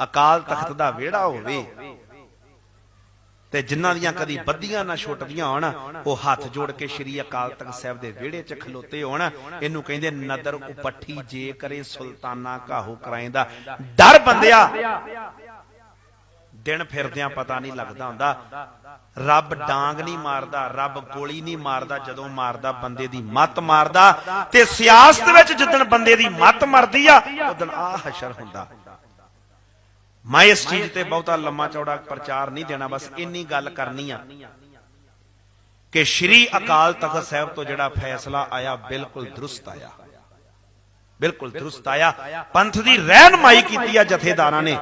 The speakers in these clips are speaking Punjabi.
ਅਕਾਲ ਤਖਤ ਦਾ ਵਿਹੜਾ ਹੋਵੇ ਤੇ ਜਿਨ੍ਹਾਂ ਦੀਆਂ ਕਦੀ ਬੱਦੀਆਂ ਨਾ ਛੁੱਟਦੀਆਂ ਹੋਣ, ਉਹ ਹੱਥ ਜੋੜ ਕੇ ਸ਼੍ਰੀ ਅਕਾਲ ਤਖਤ ਸਾਹਿਬ ਦੇ ਵਿਹੜੇ 'ਚ ਖਲੋਤੇ ਹੋਣ। ਇਹਨੂੰ ਕਹਿੰਦੇ ਨਦਰ ਉਪੱਠੀ ਜੇ ਕਰੇ ਸੁਲਤਾਨਾ ਕਾਹੂ ਕਰਾਇੰਦਾ ਡਰ ਬੰਦਿਆ। ਦਿਨ ਫਿਰਦਿਆਂ ਪਤਾ ਨਹੀਂ ਲੱਗਦਾ ਹੁੰਦਾ। ਰੱਬ ਡਾਂਗ ਨਹੀਂ ਮਾਰਦਾ, ਰੱਬ ਗੋਲੀ ਨਹੀਂ ਮਾਰਦਾ, ਜਦੋਂ ਮਾਰਦਾ ਬੰਦੇ ਦੀ ਮੱਤ ਮਾਰਦਾ। ਤੇ ਸਿਆਸਤ ਵਿੱਚ ਜਿੱਦਣ ਬੰਦੇ ਦੀ ਮੱਤ ਮਰਦੀ ਆ, ਉਦੋਂ ਆ ਹਸ਼ਰ ਹੁੰਦਾ। ਮੈਂ ਇਸ ਚੀਜ਼ ਤੇ ਬਹੁਤਾ ਲੰਮਾ ਚੌੜਾ ਪ੍ਰਚਾਰ ਨਹੀਂ ਦੇਣਾ, ਬਸ ਇੰਨੀ ਗੱਲ ਕਰਨੀ ਆ ਕਿ ਸ਼੍ਰੀ ਅਕਾਲ ਤਖਤ ਸਾਹਿਬ ਤੋਂ ਜਿਹੜਾ ਫੈਸਲਾ ਆਇਆ ਬਿਲਕੁਲ ਦਰੁਸਤ ਆਇਆ। ਬਿਲਕੁਲ ਦਰੁਸਤ ਆਇਆ। ਪੰਥ ਦੀ ਰਹਿਨਮਾਈ ਕੀਤੀ ਆ ਜਥੇਦਾਰਾਂ ਨੇ।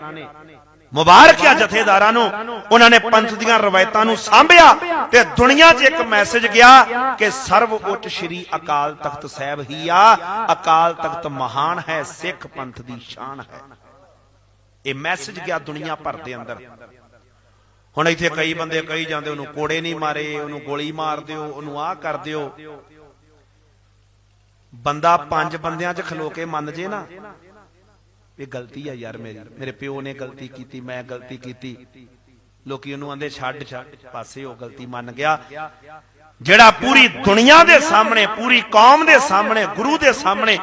ਮੁਬਾਰਕ ਆ ਜਥੇਦਾਰਾਂ ਨੂੰ। ਉਹਨਾਂ ਨੇ ਪੰਥ ਦੀਆਂ ਰਵਾਇਤਾਂ ਨੂੰ ਸਾਂਭਿਆ ਤੇ ਦੁਨੀਆ 'ਚ ਇੱਕ ਮੈਸੇਜ ਗਿਆ ਕਿ ਸਰਵ ਉੱਚ ਸ਼੍ਰੀ ਅਕਾਲ ਤਖਤ ਸਾਹਿਬ ਹੀ ਆ। ਅਕਾਲ ਤਖਤ ਮਹਾਨ ਹੈ, ਸਿੱਖ ਪੰਥ ਦੀ ਸ਼ਾਨ ਹੈ। ਇਹ ਮੈਸੇਜ ਗਿਆ ਦੁਨੀਆ ਭਰ ਦੇ ਅੰਦਰ। ਹੁਣ ਇੱਥੇ ਕਈ ਬੰਦੇ ਕਹੀ ਜਾਂਦੇ, ਉਹਨੂੰ ਕੋੜੇ ਨਹੀਂ ਮਾਰੇ, ਉਹਨੂੰ ਗੋਲੀ ਮਾਰ ਦਿਓ, ਉਹਨੂੰ ਆਹ ਕਰ ਦਿਓ। ਬੰਦਾ ਪੰਜ ਬੰਦਿਆਂ 'ਚ ਖਲੋ ਕੇ ਮੰਨ ਜੇ ਨਾ। ਇਹ ਗਲਤੀ ਆ ਯਾਰ ਮੇਰੀ। ਮੇਰੇ ਪਿਓ ਨੇ ਗਲਤੀ ਕੀਤੀ, ਮੈਂ ਗਲਤੀ ਕੀਤੀ। ਲੋਕੀ ਉਹਨੂੰ ਆਂਦੇ, ਛੱਡ ਛੱਡ। ਪਾਸੇ ਉਹ ਗਲਤੀ ਮੰਨ ਗਿਆ। ਜਿਹੜਾ ਪੂਰੀ ਦੁਨੀਆ ਦੇ ਸਾਹਮਣੇ, ਪੂਰੀ ਕੌਮ ਦੇ ਸਾਹਮਣੇ, ਗੁਰੂ ਦੇ ਸਾਹਮਣੇ,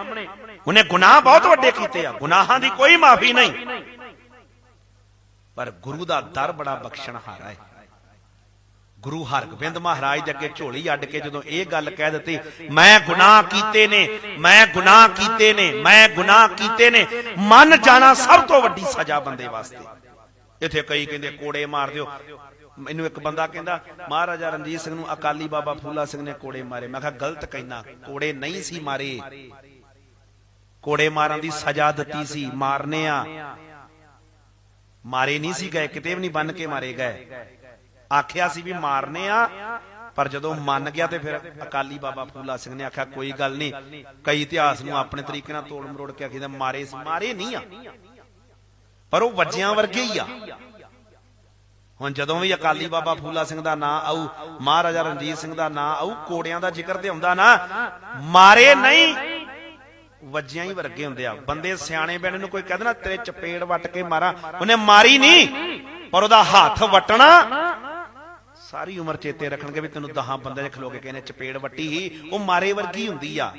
ਉਹਨੇ ਗੁਨਾਹ ਬਹੁਤ ਵੱਡੇ ਕੀਤੇ ਆ। ਗੁਨਾਹਾਂ ਦੀ ਕੋਈ ਮਾਫੀ ਨਹੀਂ। ਪਰ ਗੁਰੂ ਦਾ ਦਰ ਬੜਾ ਬਖਸ਼ਣਹਾਰਾ ਹੈ। ਗੁਰੂ ਹਰਗੋਬਿੰਦ ਮਹਾਰਾਜ ਦੇ ਅੱਗੇ ਝੋਲੀ ਅੱਡ ਕੇ ਜਦੋਂ ਇਹ ਗੱਲ ਕਹਿ ਦਿੱਤੀ, ਮੈਂ ਗੁਨਾਹ ਕੀਤੇ ਨੇ, ਮੈਂ ਗੁਨਾਹ ਕੀਤੇ ਨੇ, ਮੈਂ ਗੁਨਾਹ ਕੀਤੇ ਨੇ, ਮੰਨ ਜਾਣਾ ਸਭ ਤੋਂ ਵੱਡੀ ਸਜ਼ਾ ਬੰਦੇ ਵਾਸਤੇ। ਇੱਥੇ ਕਈ ਕਹਿੰਦੇ ਕੋੜੇ ਮਾਰ ਦਿਓ। ਮੈਨੂੰ ਇੱਕ ਬੰਦਾ ਕਹਿੰਦਾ, ਮਹਾਰਾਜਾ ਰਣਜੀਤ ਸਿੰਘ ਨੂੰ ਅਕਾਲੀ ਬਾਬਾ ਫੂਲਾ ਸਿੰਘ ਨੇ ਕੋੜੇ ਮਾਰੇ। ਮੈਂ ਕਿਹਾ, ਗਲਤ ਕਹਿਣਾ, ਕੋੜੇ ਨਹੀਂ ਸੀ ਮਾਰੇ। ਕੋੜੇ ਮਾਰਨ ਦੀ ਸਜ਼ਾ ਦਿੱਤੀ ਸੀ, ਮਾਰਨੇ ਆ। ਮਾਰੇ ਨਹੀਂ ਸੀ ਗਏ, ਕਿਤੇ ਵੀ ਨਹੀਂ ਬੰਨ ਕੇ ਮਾਰੇ ਗਏ। ਆਖਿਆ ਸੀ ਵੀ ਮਾਰਨੇ ਆ, ਪਰ ਜਦੋਂ ਮੰਨ ਗਿਆ ਤੇ ਫਿਰ ਅਕਾਲੀ ਬਾਬਾ ਫੂਲਾ ਸਿੰਘ ਨੇ ਆਖਿਆ, ਕੋਈ ਗੱਲ ਨਹੀਂ, ਕਈ ਇਤਿਹਾਸ ਨੂੰ ਆਪਣੇ ਤਰੀਕੇ ਨਾਲ ਤੋੜ ਮਰੋੜ ਕੇ ਆਖੀਦਾ, ਮਾਰੇ ਮਾਰੇ ਨਹੀਂ ਆ। ਪਰ ਉਹ ਵੱਜਿਆਂ ਵਰਗੇ ਹੀ ਆ। ਹੁਣ ਜਦੋਂ ਵੀ ਅਕਾਲੀ ਬਾਬਾ ਫੂਲਾ ਸਿੰਘ ਦਾ ਨਾਂ ਆਊ, ਮਹਾਰਾਜਾ ਰਣਜੀਤ ਸਿੰਘ ਦਾ ਨਾਂ ਆਊ, ਕੋੜਿਆਂ ਦਾ ਜ਼ਿਕਰ ਤੇ ਹੁੰਦਾ ਨਾ, ਮਾਰੇ ਨਹੀਂ ਵੱਜਿਆਂ ਹੀ ਵਰਗੇ ਹੁੰਦੇ ਆ। ਬੰਦੇ ਸਿਆਣੇ ਬੈਣ ਨੂੰ ਕੋਈ ਕਹਿੰਦਾ ਨਾ ਤੇਰੇ ਚਪੇੜ ਵੱਟ ਕੇ ਮਾਰਾਂ। ਉਹਨੇ ਮਾਰੀ ਨਹੀਂ ਪਰ ਉਹਦਾ ਹੱਥ ਵਟਣਾ। ਸਾਰੀ ਉਮਰ ਚੇਤੇ ਰੱਖਣਗੇ ਵੀ ਤੈਨੂੰ ਦਹਾਂ ਬੰਦੇ ਦੇ ਖਲੋ ਕੇ ਕਹਿੰਦੇ ਚਪੇੜ ਵੱਟੀ ਹੀ ਉਹ ਮਾਰੇ ਵਰਗੀ ਹੁੰਦੀ ਆ।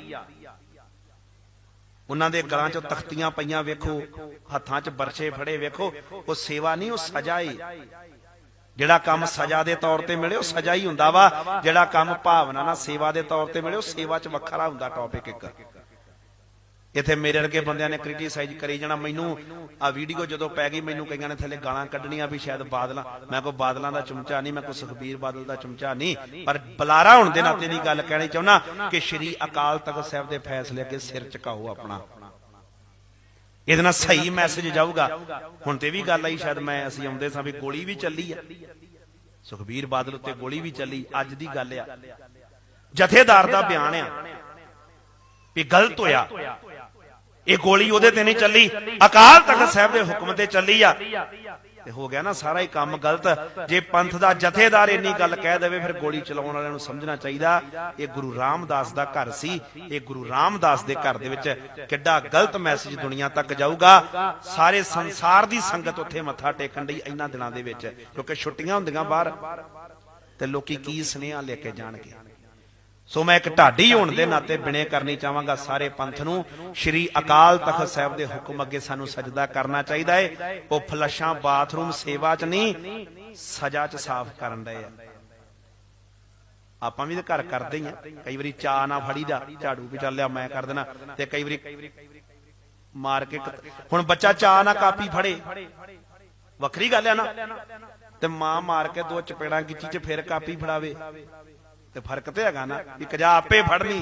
ਉਹਨਾਂ ਦੇ ਗਲਾਂ 'ਚ ਤਖਤੀਆਂ ਪਈਆਂ ਵੇਖੋ ਹੱਥਾਂ 'ਚ ਬਰਛੇ ਫੜੇ ਵੇਖੋ ਉਹ ਸੇਵਾ ਨਹੀਂ ਉਹ ਸਜ਼ਾ ਏ ਜਿਹੜਾ ਕੰਮ ਸਜ਼ਾ ਦੇ ਤੌਰ ਤੇ ਮਿਲੇ ਉਹ ਸਜ਼ਾ ਹੀ ਹੁੰਦਾ ਵਾ। ਜਿਹੜਾ ਕੰਮ ਭਾਵਨਾ ਨਾਲ ਸੇਵਾ ਦੇ ਤੌਰ ਤੇ ਮਿਲੇ ਉਹ ਸੇਵਾ 'ਚ ਵੱਖਰਾ ਹੁੰਦਾ ਟੌਪਿਕ ਇੱਕ। ਇੱਥੇ ਮੇਰੇ ਵਰਗੇ ਬੰਦਿਆਂ ਨੇ ਕ੍ਰਿਟਿਸਾਈਜ਼ ਕਰੀ ਜਾਣਾ, ਮੈਨੂੰ ਆ ਵੀਡੀਓ ਜਦੋਂ ਪੈ ਗਈ, ਮੈਨੂੰ ਕਈਆਂ ਨੇ ਥੱਲੇ ਗਾਲਾਂ ਕੱਢਣੀਆਂ ਵੀ ਸ਼ਾਇਦ ਬਾਦਲਾਂ। ਮੈਂ ਕੋਈ ਬਾਦਲਾਂ ਦਾ ਚਮਚਾ ਨਹੀਂ, ਮੈਂ ਕੋਈ ਸੁਖਬੀਰ ਬਾਦਲ ਦਾ ਚਮਚਾ ਨਹੀਂ। ਪਰ ਬੁਲਾਰਾ ਹੋਣ ਦੇ ਨਾਤੇ ਦੀ ਗੱਲ ਕਹਿਣੀ ਚਾਹੁੰਦਾ ਕਿ ਸ਼੍ਰੀ ਅਕਾਲ ਤਖਤ ਸਾਹਿਬ ਦੇ ਫੈਸਲੇ ਅੱਗੇ ਸਿਰ ਝੁਕਾਓ ਆਪਣਾ। ਇਹਦੇ ਨਾਲ ਸਹੀ ਮੈਸੇਜ ਜਾਊਗਾ। ਹੁਣ ਤੇ ਵੀ ਗੱਲ ਆਈ, ਸ਼ਾਇਦ ਮੈਂ ਅਸੀਂ ਆਉਂਦੇ ਸਾਂ ਵੀ ਗੋਲੀ ਵੀ ਚੱਲੀ ਆ। ਸੁਖਬੀਰ ਬਾਦਲ ਉੱਤੇ ਗੋਲੀ ਵੀ ਚੱਲੀ, ਅੱਜ ਦੀ ਗੱਲ ਆ। ਜਥੇਦਾਰ ਦਾ ਬਿਆਨ ਆ ਵੀ ਗਲਤ ਹੋਇਆ। ਇਹ ਗੋਲੀ ਉਹਦੇ ਤੇ ਨਹੀਂ ਚੱਲੀ। ਅਕਾਲ ਤਖਤ ਸਾਹਿਬ ਦੇ ਹੁਕਮ ਤੇ ਚੱਲੀ ਆ। ਤੇ ਹੋ ਗਿਆ ਨਾ ਸਾਰਾ ਹੀ ਕੰਮ ਗਲਤ। ਜੇ ਪੰਥ ਦਾ ਜਥੇਦਾਰ ਇੰਨੀ ਗੱਲ ਕਹਿ ਦੇਵੇ, ਫਿਰ ਗੋਲੀ ਚਲਾਉਣ ਵਾਲਿਆਂ ਨੂੰ ਸਮਝਣਾ ਚਾਹੀਦਾ। ਇਹ ਗੁਰੂ ਰਾਮਦਾਸ ਦਾ ਘਰ ਸੀ। ਇਹ ਗੁਰੂ ਰਾਮਦਾਸ ਦੇ ਘਰ ਦੇ ਵਿੱਚ ਕਿੱਡਾ ਗਲਤ ਮੈਸੇਜ ਦੁਨੀਆ ਤੱਕ ਜਾਊਗਾ। ਸਾਰੇ ਸੰਸਾਰ ਦੀ ਸੰਗਤ ਉੱਥੇ ਮੱਥਾ ਟੇਕਣ ਲਈ ਇਹਨਾਂ ਦਿਨਾਂ ਦੇ ਵਿੱਚ, ਕਿਉਂਕਿ ਛੁੱਟੀਆਂ ਹੁੰਦੀਆਂ ਬਾਹਰ। ਤੇ ਲੋਕੀ ਕੀ ਸੁਨੇਹਾ ਲੈ ਕੇ ਜਾਣਗੇ? ਸੋ ਮੈਂ ਇੱਕ ਢਾਡੀ ਹੋਣ ਦੇ ਨਾਤੇ ਬਿਨੇ ਕਰਨੀ ਚਾਹਾਂਗਾ ਸਾਰੇ ਪੰਥ ਨੂੰ। ਸ਼੍ਰੀ ਅਕਾਲ ਤਖਤ ਸਾਹਿਬ ਦੇ ਹੁਕਮ ਅੱਗੇ ਸਾਨੂੰ ਸਜਦਾ ਕਰਨਾ ਚਾਹੀਦਾ ਹੈ ਉਹ ਫਲਸ਼ਾਂ ਬਾਥਰੂਮ ਸੇਵਾ 'ਚ ਨਹੀਂ, ਸਜ਼ਾ 'ਚ ਸਾਫ਼ ਕਰਨ ਦੇ ਆ। ਆਪਾਂ ਵੀ ਤਾਂ ਘਰ ਕਰਦੇ ਹੀ ਆ। ਕਈ ਵਾਰੀ ਚਾਹ ਨਾ ਫੜੀ ਦਾ ਝਾੜੂ ਵੀ ਚੱਲਿਆ ਮੈਂ ਕਰ ਦੇਣਾ। ਤੇ ਕਈ ਵਾਰੀ ਮਾਰ ਕੇ ਹੁਣ ਬੱਚਾ ਚਾਹ ਨਾ ਕਾਪੀ ਫੜੇ। ਵੱਖਰੀ ਗੱਲ ਆ ਨਾ। ਤੇ ਮਾਂ ਮਾਰ ਕੇ ਦੋ ਚਪੇੜਾਂ ਗਿੱਚੀ ਚ ਫਿਰ ਕਾਪੀ ਫੜਾਵੇ। ਤੇ ਫ਼ਰਕ ਤੇ ਹੈਗਾ ਨਾ, ਵੀ ਕਜਾ ਆਪੇ ਫੜਨੀ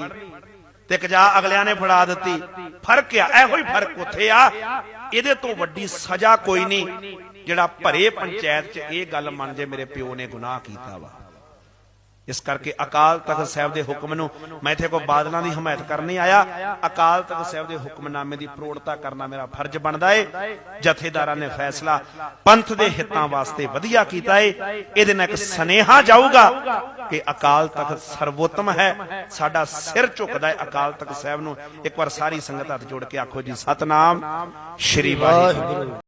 ਤੇ ਕਜਾ ਅਗਲਿਆਂ ਨੇ ਫੜਾ ਦਿੱਤੀ। ਫ਼ਰਕ ਆ, ਇਹੋ ਹੀ ਫ਼ਰਕ ਉੱਥੇ ਆ। ਇਹਦੇ ਤੋਂ ਵੱਡੀ ਸਜ਼ਾ ਕੋਈ ਨਹੀਂ, ਜਿਹੜਾ ਭਰੇ ਪੰਚਾਇਤ 'ਚ ਇਹ ਗੱਲ ਮੰਨ ਜੇ ਮੇਰੇ ਪਿਓ ਨੇ ਗੁਨਾਹ ਕੀਤਾ ਵਾ। ਇਸ ਕਰਕੇ ਅਕਾਲ ਤਖਤ ਸਾਹਿਬ ਦੇ ਹੁਕਮ ਨੂੰ ਮੈਂ ਇੱਥੇ ਕੋਈ ਬਾਦਲਾਂ ਦੀ ਹਮਾਇਤ ਕਰਨ ਨਹੀਂ ਆਇਆ। ਅਕਾਲ ਤਖਤ ਸਾਹਿਬ ਦੇ ਹੁਕਮਨਾਮੇ ਦੀ ਪ੍ਰੋੜਤਾ ਕਰਨਾ ਮੇਰਾ ਫਰਜ਼ ਬਣਦਾ ਏ। ਜਥੇਦਾਰਾਂ ਨੇ ਫੈਸਲਾ ਪੰਥ ਦੇ ਹਿੱਤਾਂ ਵਾਸਤੇ ਵਧੀਆ ਕੀਤਾ ਏ। ਇਹਦੇ ਨਾਲ ਇੱਕ ਸਨੇਹਾ ਜਾਊਗਾ ਕਿ ਅਕਾਲ ਤਖਤ ਸਰਵੋਤਮ ਹੈ। ਸਾਡਾ ਸਿਰ ਝੁਕਦਾ ਹੈ ਅਕਾਲ ਤਖਤ ਸਾਹਿਬ ਨੂੰ। ਇੱਕ ਵਾਰ ਸਾਰੀ ਸੰਗਤ ਹੱਥ ਜੋੜ ਕੇ ਆਖੋ ਜੀ, ਸਤਨਾਮ, ਸ਼੍ਰੀ ਵਾਹਿਗੁਰੂ।